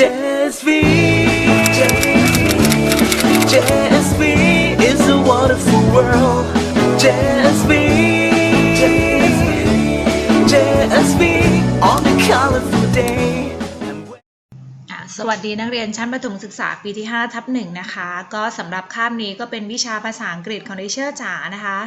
JSV JSV is a wonderful world JSV JSV on a colorful day สวัสดีนักเรียนชั้นประถมศึกษาปีที่ 5 ทับหนึ่งนะคะ ก็สำหรับคาบนี้ก็เป็นวิชาภาษาอังกฤษของดิเชอร์จ๋านะคะ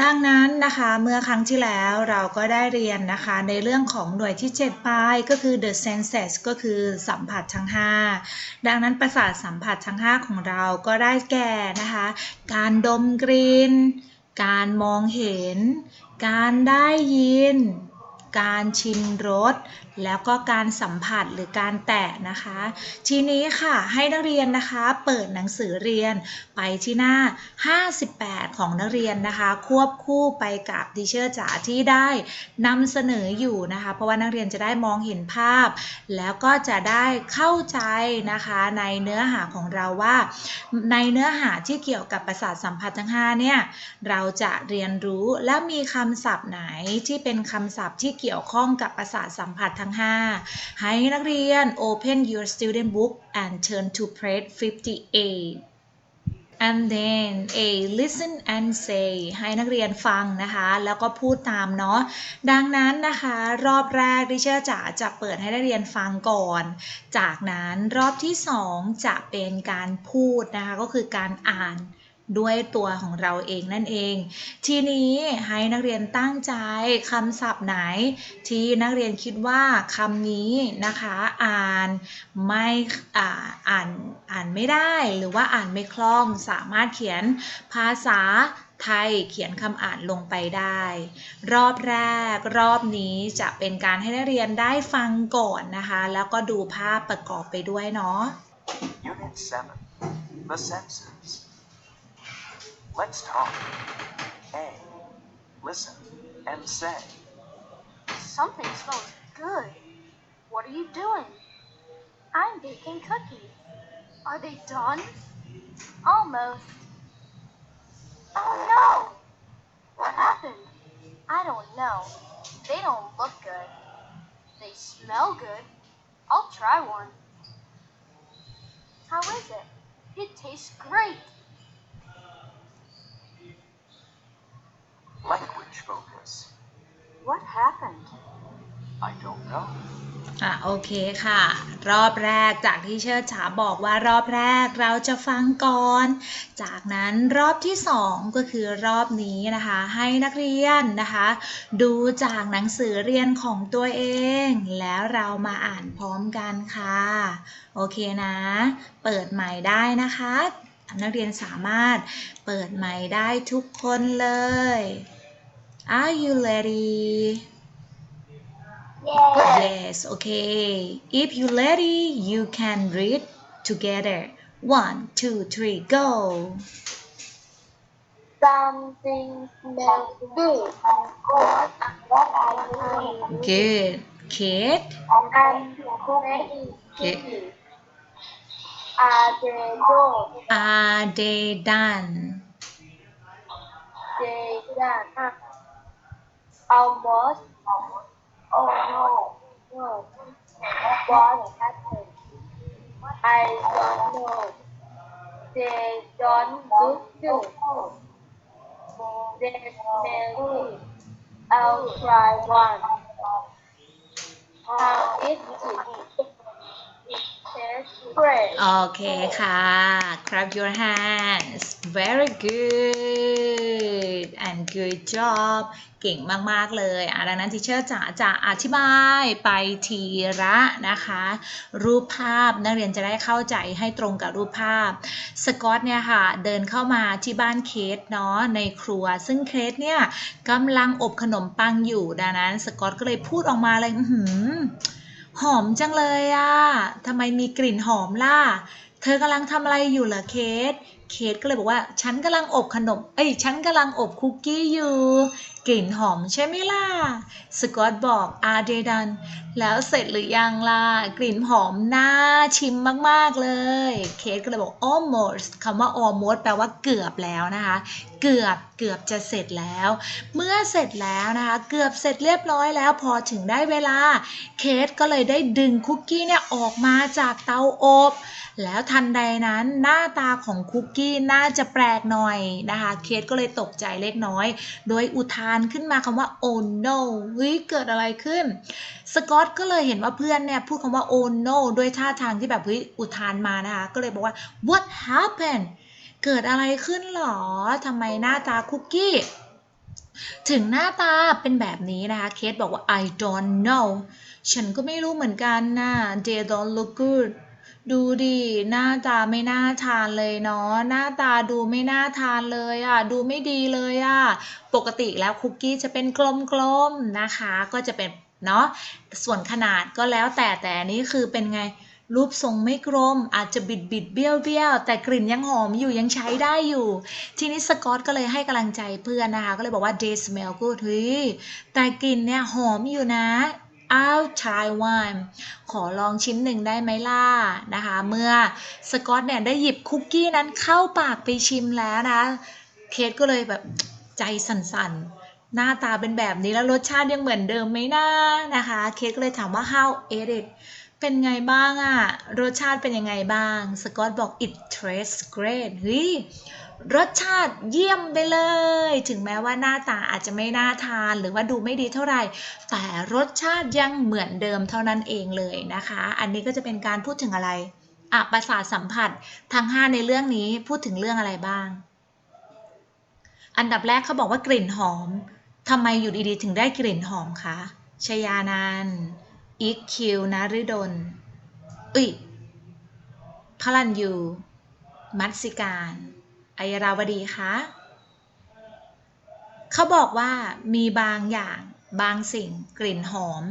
ดังนั้นนะคะเมื่อครั้งที่แล้วเราก็ได้เรียนนะคะในเรื่องของหน่วยที่ 7 ไปก็คือ the senses ก็คือสัมผัสทั้ง 5 ดังนั้นประสาทสัมผัสทั้ง 5 ของเราก็ได้แก่นะคะ การดมกลิ่นการมองเห็น การได้ยิน การชิมรส แล้วก็การสัมผัสหรือการแตะนะคะ ทีนี้ค่ะให้นักเรียนนะคะ เปิดหนังสือเรียนไปที่หน้า 58 ของนักเรียนนะคะ ควบคู่ไปกับดิเชอร์จ๋าที่ได้นำเสนออยู่นะคะ เพราะว่านักเรียนจะได้มองเห็นภาพ แล้วก็จะได้เข้าใจนะคะในเนื้อหาของเราว่า ในเนื้อหาที่เกี่ยวกับประสาทสัมผัสทั้ง5เนี่ยเราจะเรียนรู้และมีคำศัพท์ไหนที่เป็นคำศัพท์ที่เกี่ยวข้องกับประสาทสัมผัสทั้ง5 ให้นักเรียน open your student book and turn to page 58 and then a listen and say ให้นักเรียนฟังนะคะ แล้วก็พูดตามเนาะ ดังนั้นนะคะ รอบแรกดิเชอร์จ๋าจะเปิดให้นักเรียนฟังก่อน จากนั้นรอบที่ 2 จะเป็นการพูดนะคะ ก็คือการอ่าน ด้วยตัวของเราเองนั่นเอง ทีนี้ให้นักเรียนตั้งใจคำศัพท์ไหน ที่นักเรียนคิดว่าคำนี้นะคะอ่านไม่อ่าอ่านอ่านไม่ได้หรือว่าอ่านไม่คล่องสามารถเขียนภาษาไทยเขียนคำอ่านลงไปได้ รอบแรกรอบนี้จะเป็นการให้นักเรียนได้ฟังก่อนนะคะ แล้วก็ดูภาพประกอบไปด้วยเนาะ Unit 7 The Senses. Let's talk. A. Listen and say. Something smells good. What are you doing? I'm baking cookies. Are they done? Almost. Oh no! What happened? I don't know. They don't look good. They smell good. I'll try one. How is it? It tastes great. Language focus. What happened? I don't know. อะโอเคค่ะ รอบแรกจากที่เชิดฉาบอกว่ารอบแรกเราจะฟังก่อน จากนั้นรอบที่สองก็คือรอบนี้นะคะ ให้นักเรียนนะคะ ดูจากหนังสือเรียนของตัวเอง แล้วเรามาอ่านพร้อมกันค่ะ โอเคนะ เปิดใหม่ได้นะคะ นักเรียนสามารถเปิดใหม่ได้ทุกคนเลย Are you ready? Yes, okay. If you ready, you can read together. One, two, three, go. Something smells good. What are you Good. I'm cooking cookies. Are they good? Are they done? They done. Almost. Oh no. No. What happened? I don't know. They don't look good. They smell good. I'll try one. How is it? Yes, great. โอเคค่ะ clap your hands very good and good job เก่งมาก ๆ เลยอะดังนั้นทีเชอร์จะจะอธิบายไปทีละนะคะ รูปภาพนักเรียนจะได้เข้าใจให้ตรงกับรูปภาพ สกอตเนี่ยค่ะ เดินเข้ามาที่บ้านเคสเนาะในครัว ซึ่งเคสเนี่ยกำลังอบขนมปังอยู่ดังนั้น สกอตก็เลยพูดออกมาเลย อื้อหือ หอมจังเลยอะทำไมมีกลิ่นหอมล่ะ เธอกำลังทำอะไรอยู่เหรอเคส เคสก็เลยบอกว่า ฉันกำลังอบขนม เอ้ย ฉันกำลังอบคุกกี้อยู่ กลิ่นหอมใช่ไหมล่ะ สกอตบอกอาเดดัน แล้วเสร็จหรือยังล่ะ กลิ่นหอมน่าชิมมากๆเลย เคสก็เลยบอก almost คำว่า almost แปลว่าเกือบแล้วนะคะ เกือบเกือบจะเสร็จแล้ว เมื่อเสร็จแล้วนะคะ เกือบเสร็จเรียบร้อยแล้ว พอถึงได้เวลา เคทก็เลยได้ดึงคุกกี้เนี่ยออกมาจากเตาอบ แล้วทันใดนั้นหน้าตาของคุกกี้น่าจะแปลกหน่อยนะคะ เคทก็เลยตกใจเล็กน้อย โดยอุทานขึ้นมาคำว่า oh no เฮ้ยเกิดอะไรขึ้น สกอตก็เลยเห็นว่าเพื่อนเนี่ยพูดคำว่า oh no ด้วยท่าทางที่แบบเฮ้ยอุทานมานะคะ ก็เลยบอกว่า what happened เกิดอะไรขึ้นหรอทำไมหน้าตาคุกกี้ถึงหน้าตาเป็นแบบนี้นะคะ เคทบอกว่า I don't know ฉันก็ไม่รู้เหมือนกันนะ they don't look good ดูดิหน้าตาไม่น่าทานเลยเนาะหน้าตาดูไม่น่าทานเลยอะ่ะดูไม่ดีเลยอะ่ะปกติแล้วคุกกี้จะเป็นกลมๆนะคะ ก็จะเป็นเนาะส่วนขนาดก็แล้วแต่แต่นี้คือเป็นไงรูปทรงไม่กลมอาจจะบิดบิดๆเบี้ยวเบี้ยวๆแต่กลิ่นยังหอมอยู่ยังใช้ได้อยู่ ทีนี้สกอตก็เลยให้กำลังใจเพื่อนนะคะ ก็เลยบอกว่า they smell good เฮ้ยแต่กลิ่นเนี่ยหอมอยู่นะ I'll try one ขอลองชิ้นหนึ่งได้ไหมล่ะนะคะ เมื่อสกอตเนี่ยได้หยิบคุกกี้นั้นเข้าปากไปชิมแล้วนะ เคทก็เลยแบบใจสั่นๆ หน้าตาเป็นแบบนี้แล้วรสชาติยังเหมือนเดิมไหมนะนะคะ เคทก็เลยถามว่า how is it เป็นไงบ้างอะรสชาติเป็นยังไงบ้าง สกอตบอก it tastes great เฮ้ยรสชาติเยี่ยมไปเลย ถึงแม้ว่าหน้าตาอาจจะไม่น่าทานหรือว่าดูไม่ดีเท่าไหร่ แต่รสชาติยังเหมือนเดิมเท่านั้นเองเลยนะคะ อันนี้ก็จะเป็นการพูดถึงอะไรอะประสาทสัมผัสทั้ง 5 ในเรื่องนี้พูดถึงเรื่องอะไรบ้าง อันดับแรกเขาบอกว่ากลิ่นหอมทำไมอยู่ดีๆ ถึงได้กลิ่นหอมคะชยานันท์ อีคคิวนาริดลเอ้ยพลันยู มัตสิการอัยราวดีคะเขาบอกว่ามีบางอย่างบางสิ่งกลิ่นหอม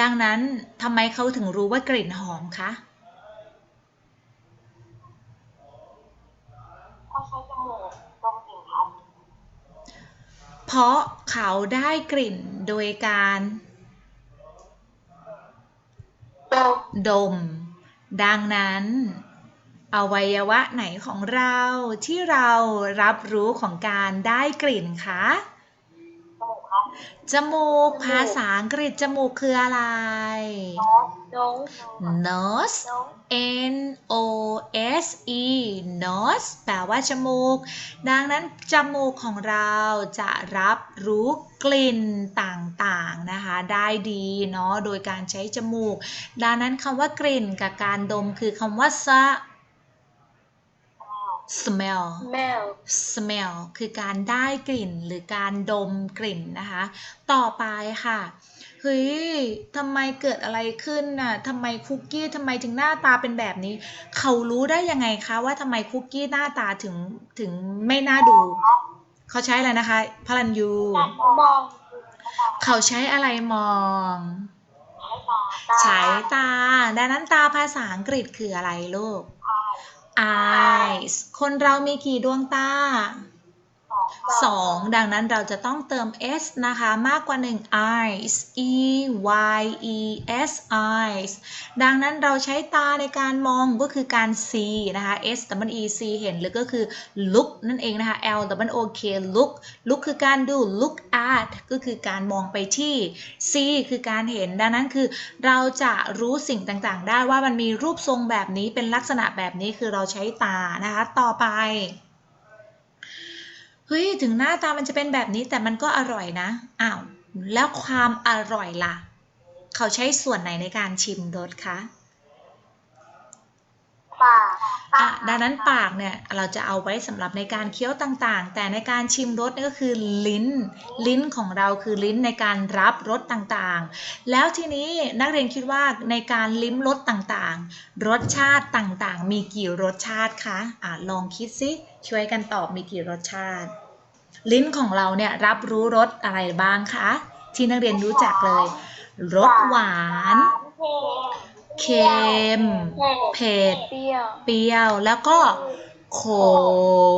ดังนั้นทำไมเขาถึงรู้ว่ากลิ่นหอมคะเขาใช้จมูกดมกลิ่นครับเพราะเขาได้กลิ่นโดยการ ดม ดังนั้น อวัยวะไหนของเราที่เรารับรู้ของการได้กลิ่นคะ จมูกภาษาอังกฤษจมูกคืออะไรนอส nose นอส N O S E nose แปลว่าจมูก ดังนั้นจมูกของเราจะรับรู้กลิ่นต่างๆนะคะ ได้ดีเนาะโดยการใช้จมูก ดังนั้นคำว่ากลิ่นกับการดมคือคำว่า s smell เมล smell คือการได้กลิ่นหรือการดมกลิ่นนะคะ ต่อไปค่ะ เฮ้ยทำไมเกิดอะไรขึ้นน่ะทำไมคุกกี้ทำไมถึงหน้าตาเป็นแบบนี้ เขารู้ได้ยังไงคะว่าทำไมคุกกี้หน้าตาถึงถึงไม่น่าดู เขาใช้อะไรนะคะพลันยูมองเขาใช้อะไรมองใช้ตา ดังนั้นตาภาษาอังกฤษคืออะไรลูก eyes คนเรามีกี่ดวงตา สองดังนั้นเราจะต้องเติม s นะคะ มากกว่า 1 eyes e y e s eyes ดังนั้นเราใช้ตาในการมองก็คือการ see นะคะ s w e c เห็นหรือก็คือ look นั่นเองนะคะ l w o k look look คือการดู look at ก็คือการมองไปที่ see คือการเห็น ดังนั้นคือเราจะรู้สิ่งต่างๆ ได้ว่ามันมีรูปทรงแบบนี้เป็นลักษณะแบบนี้คือเราใช้ตานะคะ ต่อไป เฮ้ยถึงหน้าตามันจะเป็นแบบนี้แต่มันก็อร่อยนะอ้าวแล้วความอร่อยล่ะ เขาใช้ส่วนไหนในการชิมรสคะปาก ดังนั้นปากเนี่ยเราจะเอาไว้สำหรับในการเคี้ยวต่างๆ แต่ในการชิมรสเนี่ยก็คือลิ้น ลิ้นของเราคือลิ้นในการรับรสต่างๆ แล้วทีนี้นักเรียนคิดว่าในการลิ้มรสต่างๆ รสชาติต่างๆ มีกี่รสชาติคะอะลองคิดซิช่วยกันตอบมีกี่รสชาติ ลิ้นของเราเนี่ยรับรู้รสอะไรบ้างคะที่นักเรียนรู้จักเลยรสหวาน เค็ม เผ็ด เปรี้ยว เปรี้ยว แล้วก็ข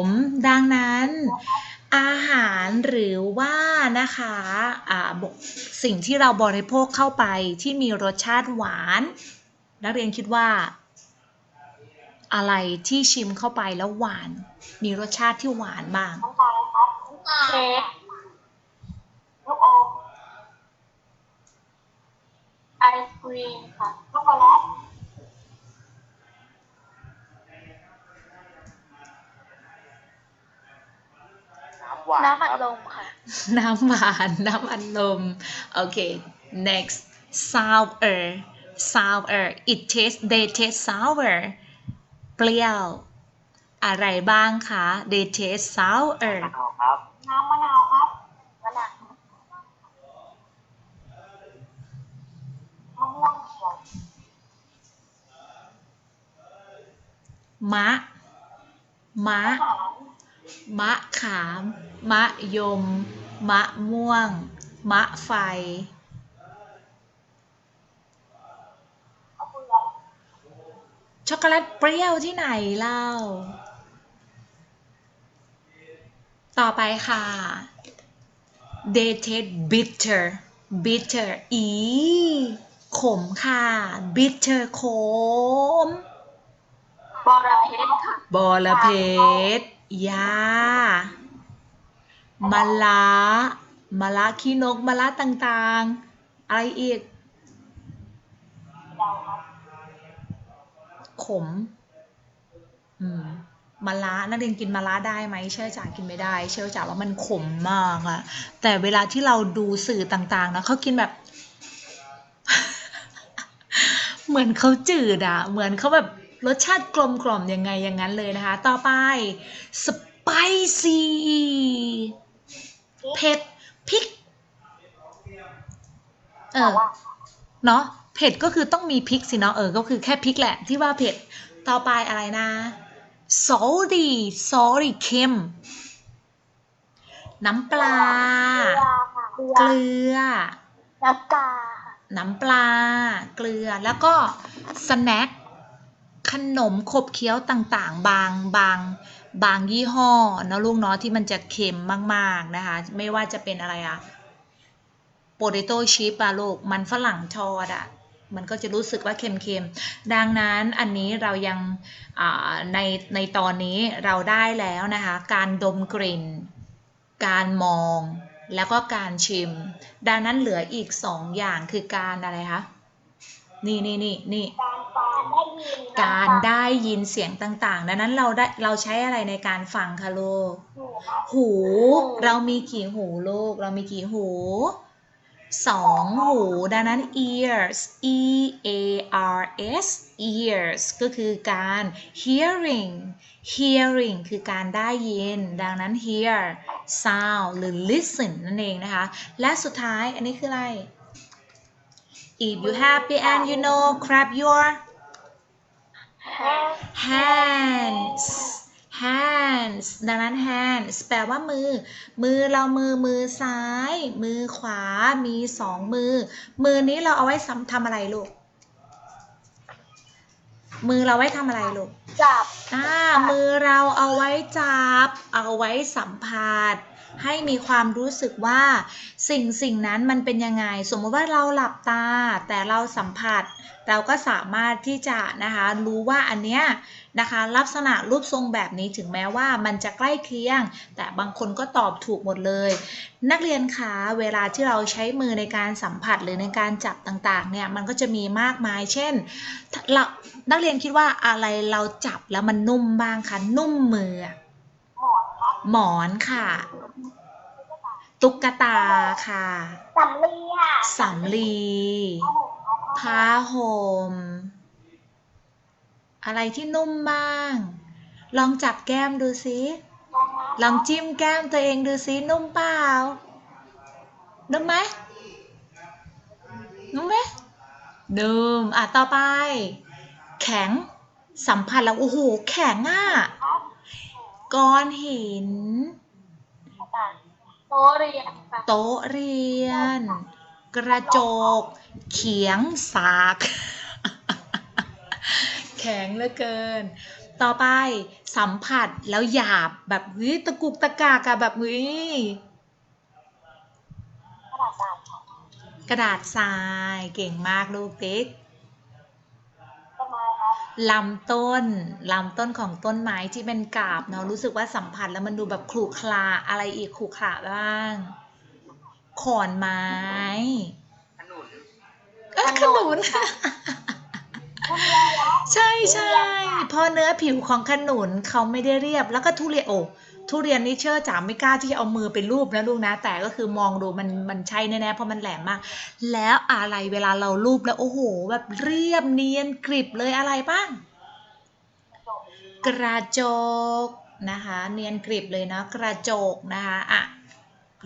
ม ดังนั้น อาหารหรือว่านะคะอ่าบกสิ่งที่เราบริโภคเข้าไปที่มีรสชาติหวาน นักเรียนคิดว่า อะไรที่ชิมเข้าไปแล้วหวาน มีรสชาติที่หวานบ้างน้ำตาลเค้ก ลูกอม ไอศค รีมค่ะช็อกโกแลตน้ำหวานน้ำอัดครับลมค่ะ น้ำหวานน้ำอัดลม โอเค next sour sour it tastes they taste sour เปรี้ยว อะไรบ้างคะ they taste sour เอาครับ น้ำมะนาวครับมะนาวมะม่วงเขียว มะ มะหอมมะขาม มะยม มะม่วง มะไฟมะเฟืองช็อกโกแลตเปรี้ยวที่ไหนเล่า ต่อไปค่ะ they taste bitter bitter อี ขมค่ะ bitter ขม บอระเพ็ดค่ะ บอระเพ็ดยามะละมะละขี้นกมะละต่างๆ อะไรอีกเดาครับขม อืมมะระนักเรียนกินมะระได้ไหมเชื่อจ๋ากินไม่ได้ เชื่อจ๋าว่ามันขมมากอะแต่เวลาที่เราดูสื่อต่างๆนะเขากินแบบ เหมือนเขาจืดอะเหมือนเขาแบบ รสชาติกลมกล่อมยังไงอย่างนั้นเลยนะคะ ต่อไป spicy เผ็ดพริก เอแต่อว่าเนาะเผ็ดก็คือต้องมีพริกสิเนาะเออ ก็คือแค่พริกแหละที่ว่าเผ็ด ต่อไปอะไรนะ salty salty เค็ม น้ำปลา เกลือค่ะเกลือเกลือน้ำตาค่ะน้ำปลา เกลือ แล้วก็สแน็ค ขนมขบเคี้ยวต่างๆ บางบางบางยี่ห้อนะลูกเนาะที่มันจะเค็มมากๆนะคะ ไม่ว่าจะเป็นอะไรอะโปเตโต้ชิปอะลูกมันฝรั่งทอดอะมันก็จะรู้สึกว่าเค็มๆ ดังนั้นอันนี้เรายังในในตอนนี้เราได้แล้วนะคะ การดมกลิ่น การมอง แล้วก็การชิม ดังนั้นเหลืออีกสองอย่างคือการอะไรคะ นี่นี่นี่นี่ การฟังได้ยินการได้ยินเสียงต่างๆ ดังนั้นเราได้เราใช้อะไรในการฟังคะลูกหูครับหู เรามีกี่หูลูก เรามีกี่หูสองหู ดังนั้น ears e a r s ears ก็คือการ hearing hearing คือการได้ยิน ดังนั้น hear sound หรือ listen นั่นเองนะคะ และสุดท้ายอันนี้คืออะไร if you happy and you know clap your แห้ง hands hands ดังนั้น hands แปลว่ามือ มือเรามือมือซ้าย มือขวา มีสองมือ มือนี้เราเอาไว้ซ้ำทำอะไรลูก มือเราไว้ทำอะไรลูก จับ อ่า มือเราเอาไว้จับ เอาไว้สัมผัส ให้มีความรู้สึกว่าสิ่งสิ่งนั้นมันเป็นยังไง สมมติว่าเราหลับตา แต่เราสัมผัส เราก็สามารถที่จะนะคะรู้ว่าอันเนี้ยนะคะลักษณะรูปทรงแบบนี้ถึงแม้ว่ามันจะใกล้เคียง แต่บางคนก็ตอบถูกหมดเลย นักเรียนคะเวลาที่เราใช้มือในการสัมผัสหรือในการจับต่างๆเนี่ยมันก็จะมีมากมาย เช่นเรานักเรียนคิดว่าอะไรเราจับแล้วมันนุ่มบ้างคะนุ่มมือ หมอนครับหมอนค่ะ ตุ๊กตาค่ะสำลีค่ะสำลีผ้าห่มเอาผ้าผ้าห่มอะไรที่นุ่มบ้าง ลองจับแก้มดูซิลองจิ้มแก้มตัวเองดูซินุ่มเปล่า นุ่มไหม นุ่มไหมนุ่มอะ ต่อไป แข็ง สัมผัสแล้ว โอ้โห แข็งอะ ก้อนหิน โต๊ะเรียนค่ะโต๊ะเรียน กระจก เขียงสาก แข็งเหลือเกิน ต่อไปสัมผัสแล้วหยาบแบบเฮ้ยตะกุกตะกากอะแบบเฮ้ยกระดาษทรายค่ะกระดาษทรายเก่งมากลูกติ๊กต้นไม้ครับ ลำต้นลำต้นของต้นไม้ที่เป็นกาบเนาะรู้สึกว่าสัมผัสแล้วมันดูแบบขรุขระอะไรอีกขรุขระบ้าง ขอนไม้ขนุนเอ้ยขนุนใช่ใช่เพราะเนื้อผิวของขนุนเขาไม่ได้เรียบแล้วก็ทุเรียนโอ้ ทุเรียนนี่เชื่อจ๋าไม่กล้าที่จะเอามือไปรูปนะลูกนะ แต่ก็คือมองดูมันมันใช่แน่ๆเพราะมันแหลมมาก แล้วอะไรเวลาเรารูปแล้วโอ้โห แบบเรียบเนียนกริบเลยอะไรบ้าง กระจกนะคะ เนียนกริบเลยเนาะกระจกนะคะอะ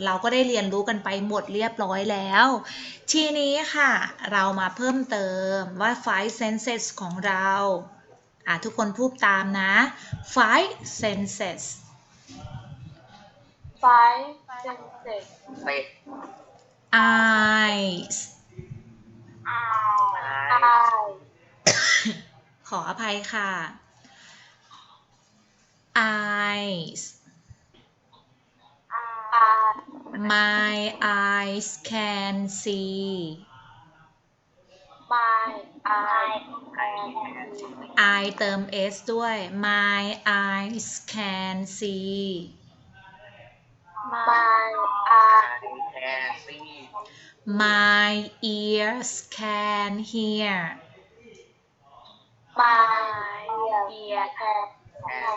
เราก็ได้เรียนรู้กันไปหมดเรียบร้อยแล้ว ทีนี้ค่ะ เรามาเพิ่มเติมว่า five senses ของเรา อะ ทุกคนพูดตามนะ five senses five senses เตะ eyes eye ขออภัยค่ะ eyes eye my eyes can see my eye can see I เติม s ด้วย my eyes can see my ไอ eye แคนซี่ my ears can hear my ear can แคน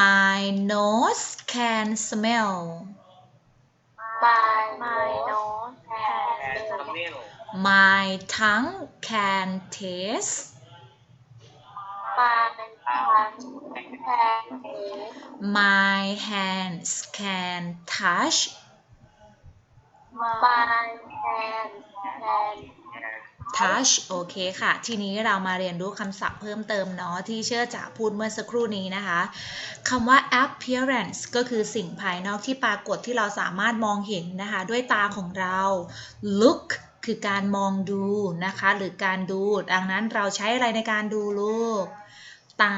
my nose can smell my my nose แคน can สมิล my tongue can taste my tongue can taste my hands can touch my hand can touch โอเคค่ะ ทีนี้เรามาเรียนรู้คำศัพท์เพิ่มเติมเนาะที่เชื่อจากพูดเมื่อสักครู่นี้นะคะคำว่า appearance ก็คือสิ่งภายนอกที่ปรากฏที่เราสามารถมองเห็นนะคะ ด้วยตาของเรา look คือการมองดูนะคะ หรือการดู ดังนั้นเราใช้อะไรในการดูลูก ตา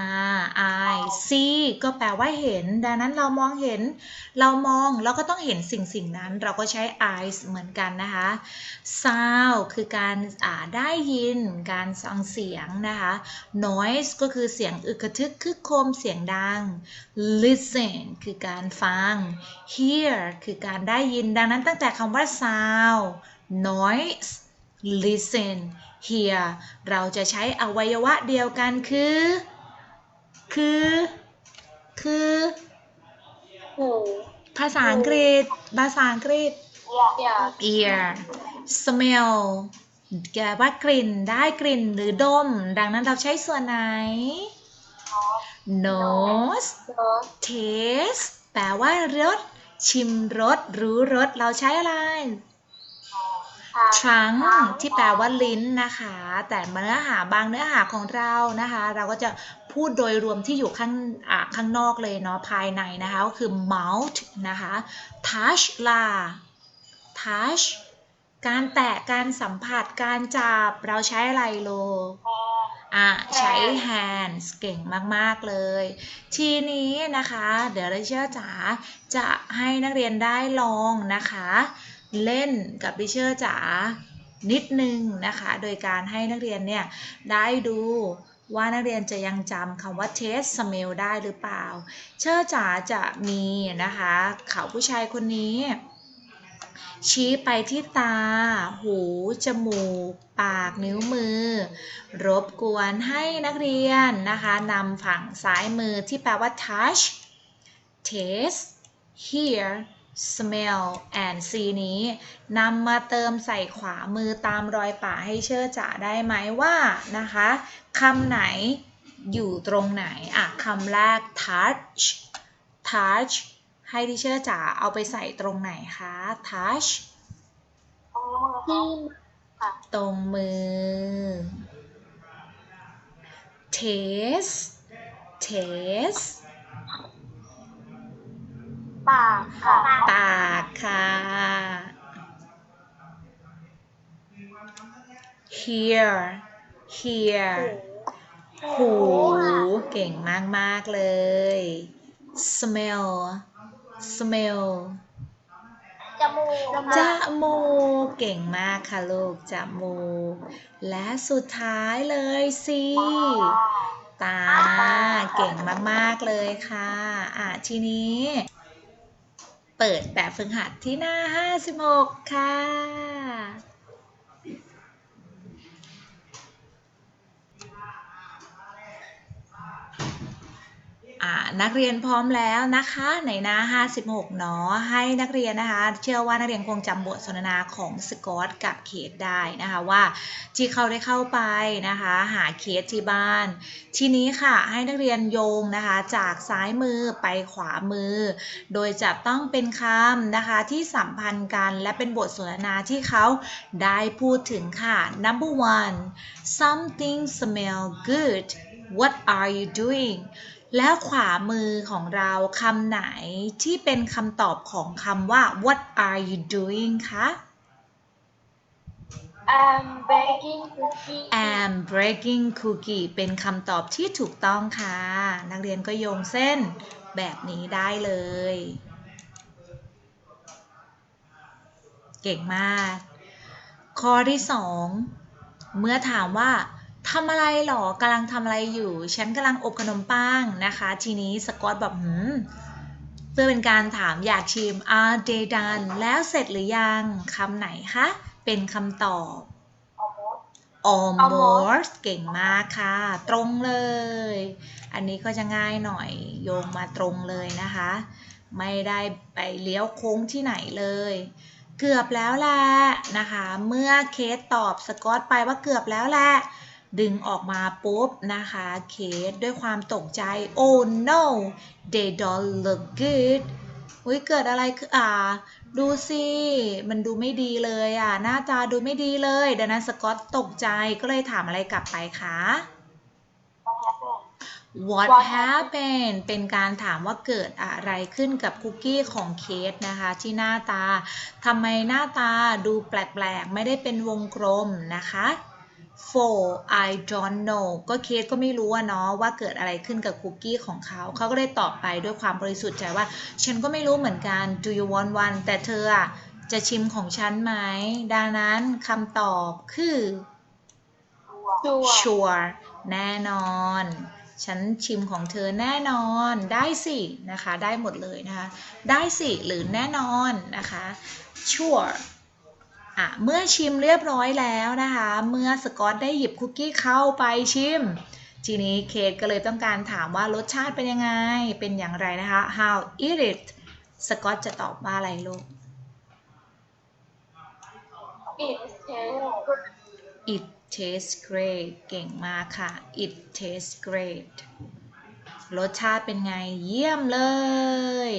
eye see ก็แปลว่าเห็น ดังนั้นเรามองเห็น เรามองเราก็ต้องเห็นสิ่งสิ่งนั้น เราก็ใช้ eyes เหมือนกันนะคะ sound คือการอ่าได้ยิน การฟังเสียงนะคะ noise ก็คือเสียงอึกกระทึกคึกโครมเสียงดัง listen คือการฟัง hear คือการได้ยิน ดังนั้นตั้งแต่คำว่า sound noise listen hear เราจะใช้อวัยวะเดียวกันคือ คือ คือ หู ภาษาอังกฤษ ภาษาอังกฤษ ear ear smell แปลว่ากลิ่นได้กลิ่นหรือดม ดังนั้นเราใช้ส่วนไหน nose nose taste แปลว่ารส ชิมรส รู้รส เราใช้อะไร trunk ที่แปลว่าลิ้นนะคะ แต่เนื้อหาบางเนื้อหาของเรานะคะ เราก็จะพูดโดยรวมที่อยู่ข้างอ่าข้างนอกเลยเนาะภายในนะคะก็คือ mouth นะคะ touch ล่ะ touch การแตะการสัมผัสการจับเราใช้อะไรโลกอะใช้ hands เก่งมาก ๆ เลย ทีนี้นะคะ เดี๋ยวเราเชื่อจ๋าจะให้นักเรียนได้ลองนะคะ เล่นกับดิเชอร์จ๋านิดนึงนะคะ โดยการให้นักเรียนเนี่ยได้ดูว่านักเรียนจะยังจำคำว่า taste smell ได้หรือเปล่า เชอร์จ๋าจะมีนะคะ เขาผู้ชายคนนี้ ชี้ไปที่ตา หู จมูก ปาก นิ้วมือ รบกวนให้นักเรียนนะคะนำฝั่งซ้ายมือที่แปลว่า touch taste hear smell and see นี้นำมาเติมใส่ขวามือตามรอยป่าให้เชื่อจะได้ไหมว่านะคะคำไหนอยู่ตรงไหน อะคำแรก touch touch ให้ดิเชอร์จ๋าเอาไปใส่ตรงไหนคะ touch ที่ตรงมือ taste taste ปากค่ะ ปากค่ะ hear hear หู เก่งมาก ๆ เลย smell smell จมูกจมูกเก่งมากค่ะลูกจมูก และสุดท้ายเลยสิตา เก่งมาก ๆ เลยค่ะ อะ ทีนี้ เปิดแบบฝึกหัดที่หน้า 56 ค่ะอ่า นักเรียนพร้อมแล้วนะคะในหน้า 56 เนาะให้นักเรียนนะคะ เชื่อว่านักเรียนคงจำบทสนทนาของสกอตกับเคทได้นะคะว่าที่เขาได้เข้าไปนะคะ หาเคทที่บ้าน ทีนี้ค่ะให้นักเรียนโยงนะคะจากซ้ายมือไปขวามือ โดยจะต้องเป็นคำนะคะที่สัมพันธ์กันและเป็นบทสนทนาที่เขาได้พูดถึงค่ะ number one something smell good what are you doing แล้วขวามือของเราคำไหนที่เป็นคำตอบของคำว่า what are you doing คะ I'm baking cookie am breaking cookie เป็นคำตอบที่ถูกต้องค่ะ นักเรียนก็โยงเส้นแบบนี้ได้เลย เก่งมาก ข้อที่2เมื่อถามว่า ทำอะไรหรอกำลังทำอะไรอยู่ ฉันกำลังอบขนมปังนะคะ ทีนี้สกอตแบบหืมเพื่อเป็นการถามอยากชิม are they done แล้วเสร็จหรือยังคำไหนคะ เป็นคำตอบ almost เก่งมากค่ะ ตรงเลย อันนี้ก็จะง่ายหน่อยโยงมาตรงเลยนะคะ ไม่ได้ไปเลี้ยวโค้งที่ไหนเลย เกือบแล้วแหละนะคะ เมื่อเคสตอบสกอตไปว่าเกือบแล้วแหละ ดึงออกมาปุ๊บนะคะเคสด้วยความตกใจ oh no they don't look good อุ้ยเกิดอะไรขึ้นอ่า ดูสิ มันดูไม่ดีเลยอะ หน้าตาดูไม่ดีเลยดังนั้นสกอตตกใจก็เลยถามอะไรกลับไปคะ What What happened เป็นการถามว่าเกิดอะไรขึ้นกับคุกกี้ของเคสนะคะที่หน้าตาทำไมหน้าตาดูแปลกๆ ไม่ได้เป็นวงกลมนะคะ for I don't know ก็เคสก็ไม่รู้อะเนาะว่าเกิดอะไรขึ้นกับคุกกี้ของเขา เขาก็เลยตอบไปด้วยความบริสุทธิ์ใจว่า ฉันก็ไม่รู้เหมือนกัน do you want one แต่เธออะจะชิมของฉันไหม ดังนั้นคำตอบคือชัว sure แน่นอน ฉันชิมของเธอแน่นอน ได้สินะคะ ได้หมดเลยนะคะ ได้สิหรือแน่นอนนะคะ sure อะเมื่อชิมเรียบร้อยแล้วนะคะ เมื่อสกอตได้หยิบคุกกี้เข้าไปชิม ทีนี้เคทก็เลยต้องการถามว่ารสชาติเป็นยังไง เป็นอย่างไรนะคะ how is it สกอตจะตอบว่าอะไรลูก it tastes It tastes great เก่งมากค่ะ It tastes great รสชาติเป็นไงเยี่ยมเลย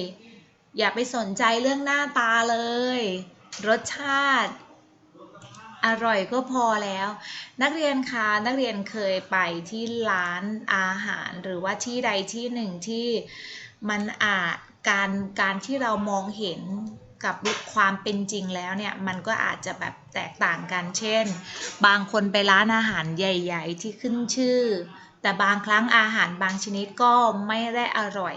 อย่าไปสนใจเรื่องหน้าตาเลย รสชาติ อร่อยก็พอแล้ว นักเรียนคะนักเรียนเคยไปที่ร้านอาหารหรือว่าที่ใดที่หนึ่งที่มันอาจการการที่เรามองเห็นกับความเป็นจริงแล้วเนี่ยมันก็อาจจะแบบแตกต่างกันเช่น บางคนไปร้านอาหารใหญ่ ๆ ที่ขึ้นชื่อ แต่บางครั้งอาหารบางชนิดก็ไม่ได้อร่อย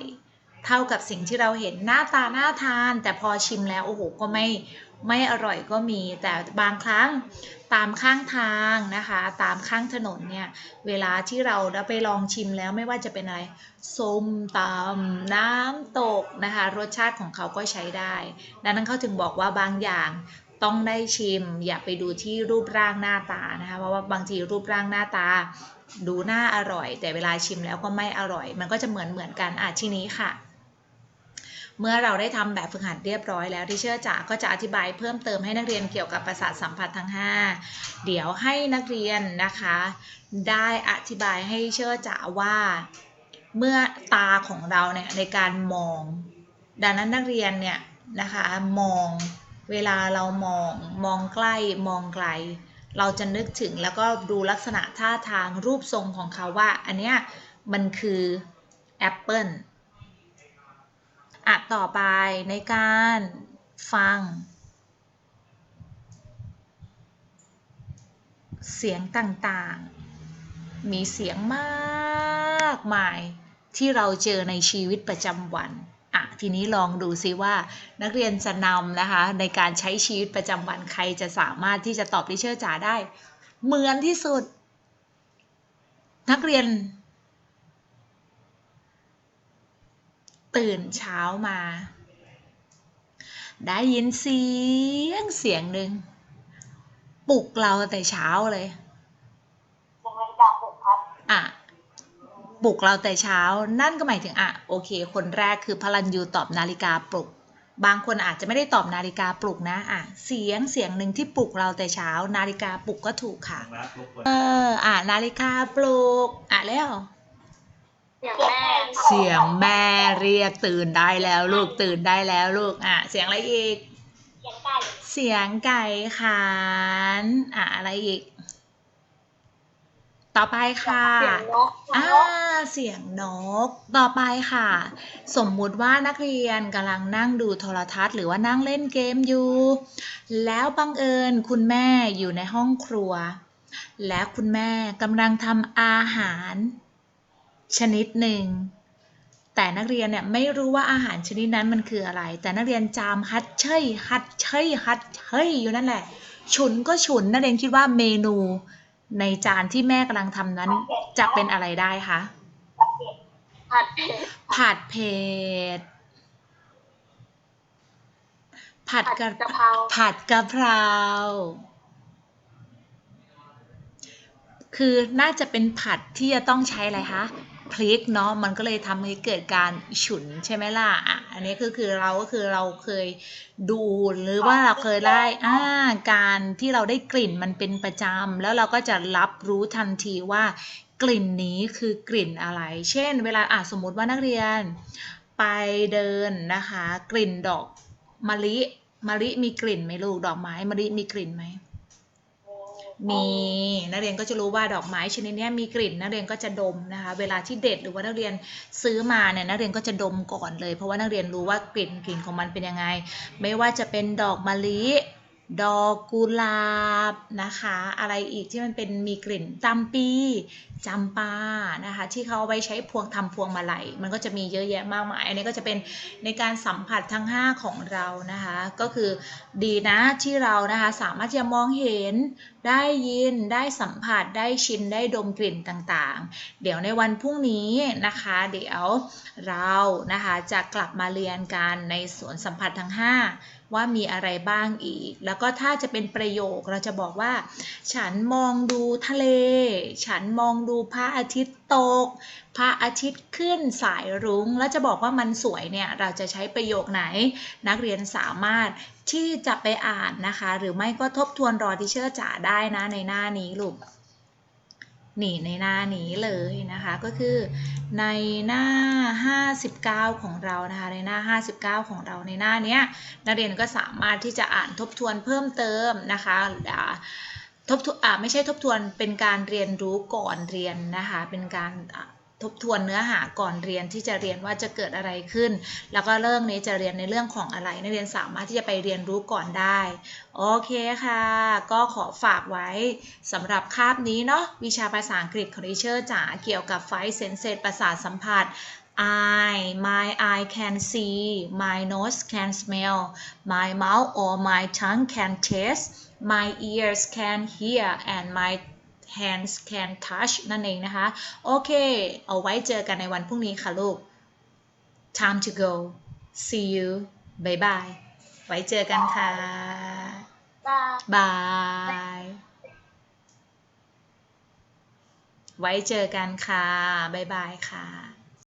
เท่ากับสิ่งที่เราเห็นหน้าตาน่าทาน แต่พอชิมแล้วโอ้โหก็ไม่ ไม่อร่อยก็มีแต่บางครั้งตามข้างทางนะคะ ตามข้างถนนเนี่ย เวลาที่เราได้ไปลองชิมแล้วไม่ว่าจะเป็นอะไรส้มตำน้ำตกนะคะ รสชาติของเขาก็ใช้ได้ ดังนั้นเขาถึงบอกว่าบางอย่างต้องได้ชิม อย่าไปดูที่รูปร่างหน้าตานะคะ เพราะว่าบางทีรูปร่างหน้าตา ดูน่าอร่อย แต่เวลาชิมแล้วก็ไม่อร่อย มันก็จะเหมือนเหมือนกันอะทีนี้ค่ะ เมื่อเราได้ทำแบบฝึกหัดเรียบร้อยแล้วที่เชื่อจ๋าก็จะอธิบายเพิ่มเติมให้นักเรียนเกี่ยวกับประสาทสัมผัสทั้ง 5 เดี๋ยวให้นักเรียนนะคะ ได้อธิบายให้เชื่อจ๋าว่า เมื่อตาของเราเนี่ยในการมอง ดังนั้นนักเรียนเนี่ยนะคะมองเวลาเรามองมองใกล้มองไกล เราจะนึกถึงแล้วก็ดูลักษณะท่าทางรูปทรงของเขาว่า อันเนี้ยมันคือแอปเปิล อะต่อไปในการฟัง เสียงต่างๆ มีเสียงมากมายที่เราเจอในชีวิตประจำวันอะทีนี้ลองดูซิว่านักเรียนจะนำนะคะในการใช้ชีวิตประจำวันใครจะสามารถที่จะตอบทิเชอร์จ๋าได้ เหมือนที่สุด นักเรียน ตื่นเช้ามา ได้ยินเสียงเสียงหนึ่งปลุกเราแต่เช้าเลยยังไงดาผมครับอะปลุกเราแต่เช้า นั่นก็หมายถึงอะโอเค คนแรกคือพลันยูตอบนาฬิกาปลุก บางคนอาจจะไม่ได้ตอบนาฬิกาปลุกนะอะเสียงเสียงหนึ่งที่ปลุกเราแต่เช้า นาฬิกาปลุกก็ถูกค่ะ เอออะนาฬิกาปลุกอะแล้ว เสียงแม่เสียงแม่เรียกตื่นได้แล้วลูกตื่นได้แล้วลูกอะเสียงอะไรอีก เสียงไก่เสียงไก่ขานอะอะไรอีก ต่อไปค่ะ เสียงนกอ่าเสียงนก ต่อไปค่ะ สมมุติว่านักเรียนกำลังนั่งดูโทรทัศน์หรือว่านั่งเล่นเกมอยู่ แล้วบังเอิญคุณแม่อยู่ในห้องครัว และคุณแม่กำลังทำอาหาร ชนิดหนึ่ง แต่นักเรียนเนี่ยไม่รู้ว่าอาหารชนิดนั้นมันคืออะไร แต่นักเรียนจามฮัดเชยฮัดเชยฮัดเชยอยู่นั่นแหละ ฉุนก็ฉุนนักเรียนคิดว่าเมนูในจานที่แม่กำลังทำนั้น จะเป็นอะไรได้คะผัดเผ็ดผัดเผ็ดผัดกะกะเพราผัดกะเพราคือน่าจะเป็นผัดที่จะต้องใช้อะไรคะ พริกเนาะมันก็เลยทำให้เกิดการฉุนใช่ไหมล่ะอะอันนี้ก็คือเราก็คือเราเคยดูหรือว่าเราเคยได้อ่าการที่เราได้กลิ่นมันเป็นประจำแล้วเราก็จะรับรู้ทันทีว่ากลิ่นนี้คือกลิ่นอะไร เช่น เวลาอะสมมุติว่านักเรียน ไปเดินนะคะ กลิ่นดอกมะลิมะลิมีกลิ่นไหมลูกดอกไม้มะลิมีกลิ่นไหม มีนักเรียนก็จะรู้ว่าดอกไม้ชนิดเนี้ยมีกลิ่นนักเรียนก็จะดมนะคะเวลาที่เด็ดหรือว่านักเรียนซื้อมาเนี่ยนักเรียนก็จะดมก่อนเลย เพราะว่านักเรียนรู้ว่ากลิ่นกลิ่นของมันเป็นยังไง ไม่ว่าจะเป็นดอกมะลิ ดอกกุหลาบนะคะ อะไรอีกที่มันเป็นมีกลิ่นจำปีจำปานะคะ ที่เขาเอาไว้ใช้พวงทำพวงมาลัยมันก็จะมีเยอะแยะมากมายอันนี้ก็จะเป็นในการสัมผัสทั้ง 5 ของเรานะคะ ก็คือดีนะที่เรานะคะสามารถที่จะมองเห็นได้ยินได้สัมผัสได้ชินได้ดมกลิ่นต่างๆ เดี๋ยวในวันพรุ่งนี้นะคะ เดี๋ยวเรานะคะจะกลับมาเรียนกันในสวนสัมผัสทั้ง 5 ว่ามีอะไรบ้างอีก แล้วก็ถ้าจะเป็นประโยคเราจะบอกว่า ฉันมองดูทะเล ฉันมองดูพระอาทิตย์ตก พระอาทิตย์ขึ้นสายรุง้ง แล้วจะบอกว่ามันสวยเนี่ย เราจะใช้ประโยคไหน นักเรียนสามารถที่จะไปอ่านนะคะ หรือไม่ก็ทบทวนรอที่เชื่อจ๋าได้นะในหน้านี้ลูก นี่ในหน้านี้เลยนะคะก็คือในหน้า 59 ของเรานะคะในหน้า 59 ของเราในหน้าเนี้ยนักเรียนก็สามารถที่จะอ่านทบทวนเพิ่มเติมนะคะอ่าทบทวนอ่าไม่ใช่ทบทวนเป็นการเรียนรู้ก่อนเรียนนะคะเป็นการ ทบทวนเนื้อหาก่อนเรียนที่จะเรียนว่าจะเกิดอะไรขึ้น แล้วก็เรื่องนี้จะเรียนในเรื่องของอะไร นักเรียนสามารถที่จะไปเรียนรู้ก่อนได้ โอเคค่ะ ก็ขอฝากไว้สำหรับคาบนี้เนาะวิชาภาษาอังกฤษของดิเชอร์จ๋าเกี่ยวกับไฟเซนเซตประสาทสัมผัส eye my eye can see my nose can smell my mouth or my tongue can taste my ears can hear and my hands can touch นั่นเองนะคะ โอเค เอาไว้เจอกันในวันพรุ่งนี้ค่ะลูก time to go see you bye bye ไว้เจอกันค่ะบ้าบาย ไว้เจอกันค่ะ บ๊ายบายค่ะ